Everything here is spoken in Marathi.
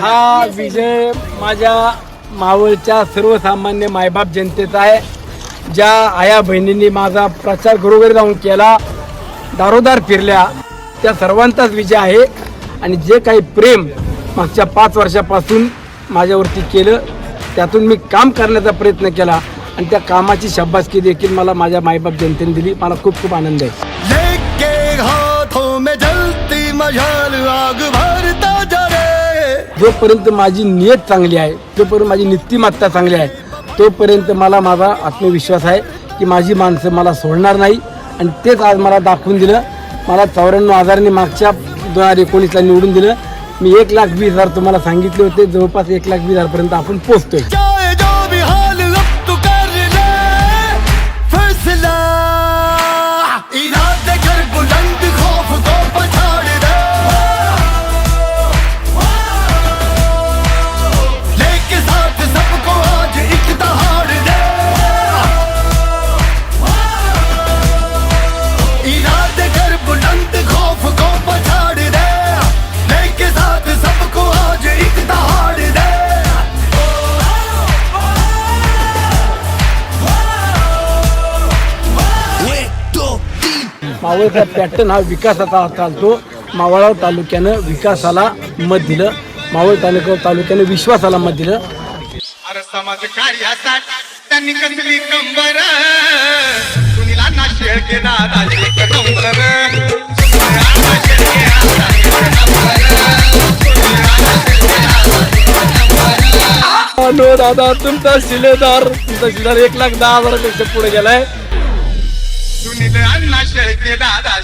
हा विजय माझ्या मावळच्या सर्वसामान्य मायबाप जनतेचा आहे. ज्या आया बहिणींनी माझा प्रचार घरोघरी जाऊन केला दारोदार फिरल्या त्या सर्वांचाच विजय आहे. आणि जे काही प्रेम मागच्या पाच वर्षापासून माझ्यावरती केलं त्यातून मी काम करण्याचा प्रयत्न केला आणि त्या कामाची शाबासकी देखील मला माझ्या मायबाप जनतेने दिली. मला खूप खूप आनंद आहे. जोपर्यंत माझी नियत चांगली आहे जोपर्यंत माझी नीतिमत्ता चांगली आहे तोपर्यंत मला माझा आत्मविश्वास आहे की माझी माणसं मला सोडणार नाही. आणि तेच आज मला दाखवून दिलं. मला चौऱ्याण्णव हजारांनी मागच्या दोन हजार एकोणीसला निवडून दिलं. मी एक लाख वीस हजार तुम्हाला सांगितले होते. जवळपास एक लाख वीस हजारपर्यंत आपण पोचतोय मावळचा पॅटर्न हा विकासाचा चालतो. मावळा तालुक्यानं विकासाला मत दिलं. मावळ तालुका तालुक्यानं विश्वासाला मत दिलं. अरे समाज कार्यासाठी त्यांनी कसली कंबर? सुनीला ना शेळके दादा तुमचा शिलेदार तुमचा शिलेदार एक लाख दहा हजारापेक्षा पुढे गेलाय. सुनील अण्णा शेळके दादा